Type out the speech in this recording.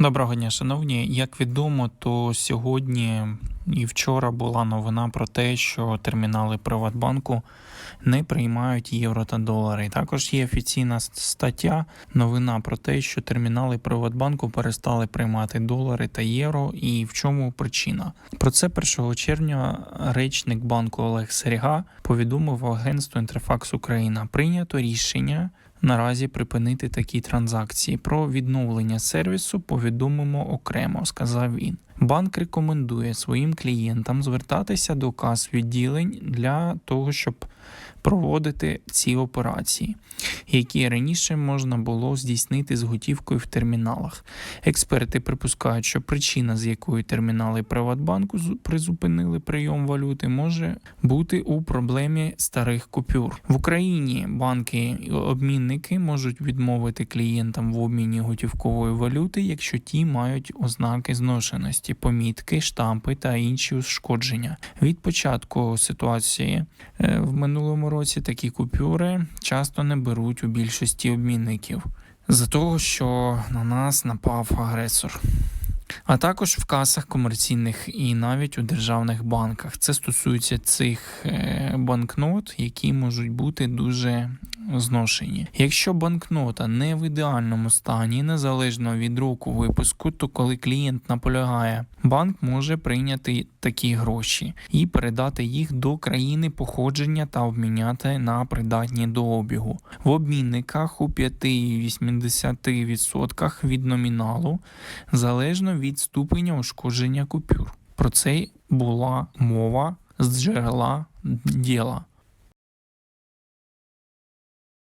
Доброго дня, шановні. Як відомо, то сьогодні і вчора була новина про те, що термінали Приватбанку не приймають євро та долари. Також є офіційна стаття, новина про те, що термінали Приватбанку перестали приймати долари та євро. І в чому причина? Про це 1 червня речник банку Олег Серега повідомив агентству Інтерфакс Україна. Прийнято рішення наразі припинити такі транзакції. Про відновлення сервісу повідомимо окремо, сказав він. Банк рекомендує своїм клієнтам звертатися до кас відділень для того, щоб проводити ці операції, які раніше можна було здійснити з готівкою в терміналах. Експерти припускають, що причина, з якої термінали Приватбанку призупинили прийом валюти, може бути у проблемі старих купюр. В Україні банки і обмінники можуть відмовити клієнтам в обміні готівкової валюти, якщо ті мають ознаки зношеності, помітки, штампи та інші ушкодження. Від початку ситуації е, в минулому році такі купюри часто не беруть у більшості обмінників за того, що на нас напав агресор. А також в касах комерційних і навіть у державних банках. Це стосується цих е, банкнот, які можуть бути дуже зношені. Якщо банкнота не в ідеальному стані, незалежно від року випуску, то коли клієнт наполягає, банк може прийняти такі гроші і передати їх до країни походження та обміняти на придатні до обігу. В обмінниках у 5-80% від номіналу залежно від ступеня ушкодження купюр. Про це була мова з джерела діла.